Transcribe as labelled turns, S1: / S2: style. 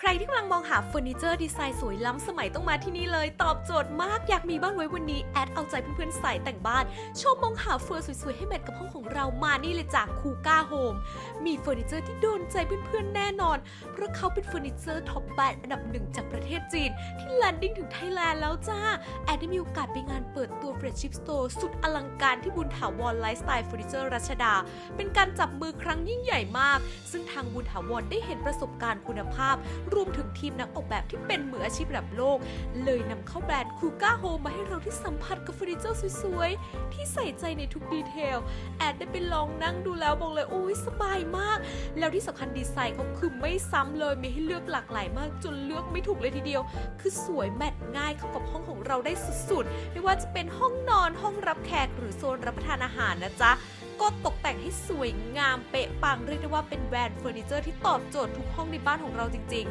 S1: ใครที่กำลังมองหาเฟอร์นิเจอร์ดีไซน์สวยล้ำสมัยต้องมาที่นี่เลย ตอบโจทย์มากอยากมีบ้านไว้วันนี้ แอดเอาใจเพื่อนๆใส่แต่งบ้าน ชอบมองหาเฟอร์สวยๆ ให้แมทกับห้องของเรามานี่เลยจากคูก้าโฮมมีเฟอร์นิเจอร์ที่โดนใจเพื่อนๆแน่นอน เพราะเขาเป็นเฟอร์นิเจอร์ท็อปแบรนด์อันดับหนึ่งจากประเทศจีน ที่แลนดิ้งถึงไทยแลนด์แล้วจ้าแอดได้มีโอกาสไปงานเปิด รชชิปสโตร์สุดอลังการที่บุญถาวรไลฟ์สไตล์เฟอร์นิเจอร์รัชดา เป็นการจับมือครั้งยิ่งใหญ่มาก ซึ่งทางบุญถาวรได้เห็นประสบการณ์คุณภาพ รวมถึงทีมนักออกแบบที่เป็นมืออาชีพระดับโลก เลยนำเข้าแบรนด์คูก้าโฮมมาให้เราที่สัมผัสกับเฟอร์นิเจอร์สวยๆ ที่ใส่ใจในทุกดีเทล แอดได้ไปลองนั่งดูแล้วบอกเลยโอ้ยสบายมาก แล้วที่สำคัญดีไซน์เขาคือไม่ซ้ำเลยมีให้เลือกหลากหลายมากจนเลือกไม่ถูกเลยทีเดียว คือสวยแมทง่ายเข้ากับห้องของเราได้สุดๆ ไม่ว่าจะเป็นห้องนอนห้องรับแขกหรือโซนรับประทานอาหารนะจ๊ะ ก็ตกแต่งให้สวยงามเป๊ะปังเรียกได้ว่าเป็นแบรนด์เฟอร์นิเจอร์ที่ตอบโจทย์ทุกห้องในบ้านของเราจริง